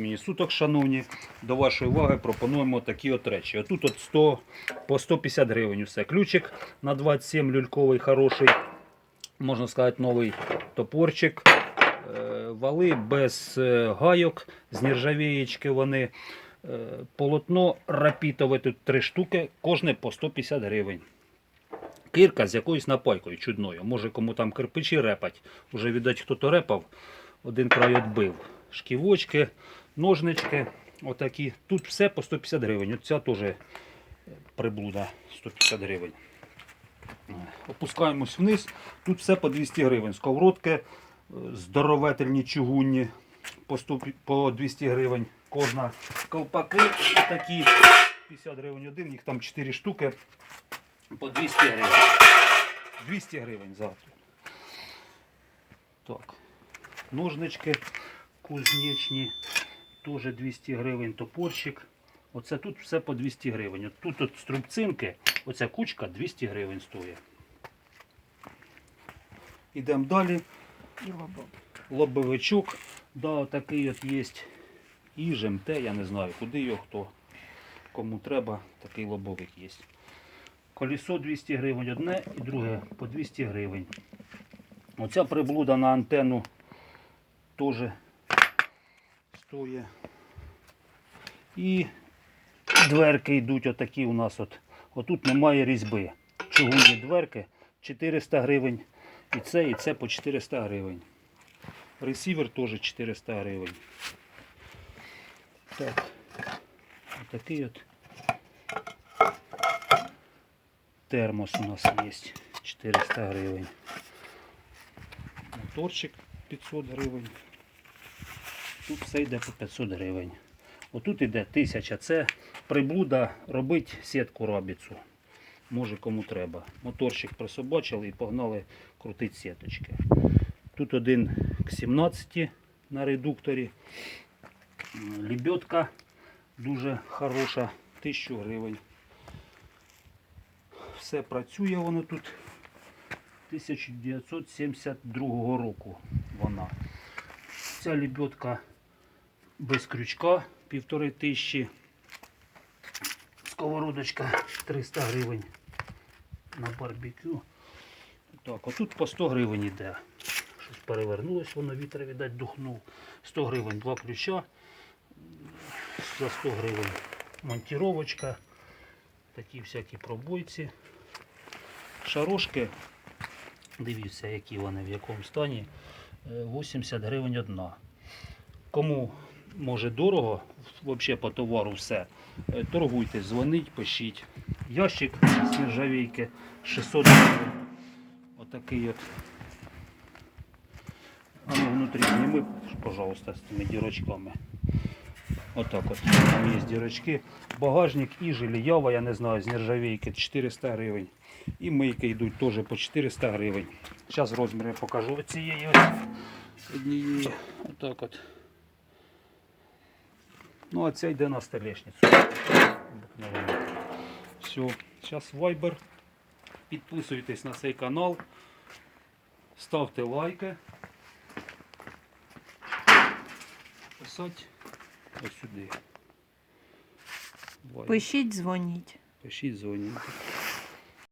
Мені суток, шановні, до вашої уваги пропонуємо такі от речі. Отут от 100, по 150 гривень усе. Ключик на 27 люльковий, хороший, можна сказати, новий топорчик. Е, Вали без е, гайок, з нержавієчки вони. Е, Полотно рапітове тут три штуки, кожне по 150 гривень. Кирка з якоюсь напайкою чудною. Може кому там кирпичі репать. Уже, віддать, хто-то репав, один край отбив. Шківочки, ножнички, отакі. Тут все по 150 гривень. Оця теж приблуда 150 гривень. Опускаємось вниз. Тут все по 200 гривень. Сковородки е, здоровительні чугунні по, 100, пі- по 200 гривень. Кожна колпаки такі 50 гривень один, їх там 4 штуки по 200 гривень. 200 гривень завтра. Так. Ножнички кузнечні, теж 200 гривень топорчик. Оце тут все по 200 гривень. От тут от струбцинки, оця кучка 200 гривень стоїть. Ідемо далі. І лобок. Лобовичок. Да, такий от є. Іжем, те, я не знаю, куди його хто. Кому треба, такий лобовик є. Колесо 200 гривень одне і друге по 200 гривень. Оця приблуда на антенну теж стоїть. І дверки йдуть отакі у нас. От. Отут немає різьби. Чугунні дверки 400 гривень. І це, і це по 400 гривень. Ресівер теж 400 гривень. Так. Отакий от термос у нас є 400 гривень. Моторчик 500 гривень. Тут все йде по 500 гривень. Отут йде 1000. Це приблуда робить сітку рабіцу. Може кому треба. Моторчик присобачили і погнали крутити сіточки. Тут один к 17 на редукторі. Лебедка дуже хороша, 1000 гривень. Все працює воно тут 1972 року вона. Ця лебедка без крючка півтори тисячі. Сковородочка 300 гривень на барбекю. Так, отут по 100 гривень йде. Щось перевернулось, воно вітер, віддать, духнув. 100 гривень два ключа. За 100 гривень монтіровочка. Такі всякі пробойці. Шарошки. Дивіться, які вони, в якому стані. Е, 80 гривень одна. Кому може дорого, взагалі по товару все, е, торгуйте, дзвоніть, пишіть. Ящик з нержавійки 600 гривень. Отакий от. А ну внутрі зніми, пожалуйста, з цими дірочками. Отак от. Там є дірочки. Багажник і Ява, я не знаю, з нержавійки 400 гривень. І мийки йдуть теж по 400 гривень. Зараз розміри покажу цієї ось однієї. Отак от. Ну, а ця йде на столешницю. Все, зараз вайбер. Підписуйтесь на цей канал. Ставте лайки. Писати ось сюди. Viber. Пишіть, дзвоніть. Пишіть, дзвоніть.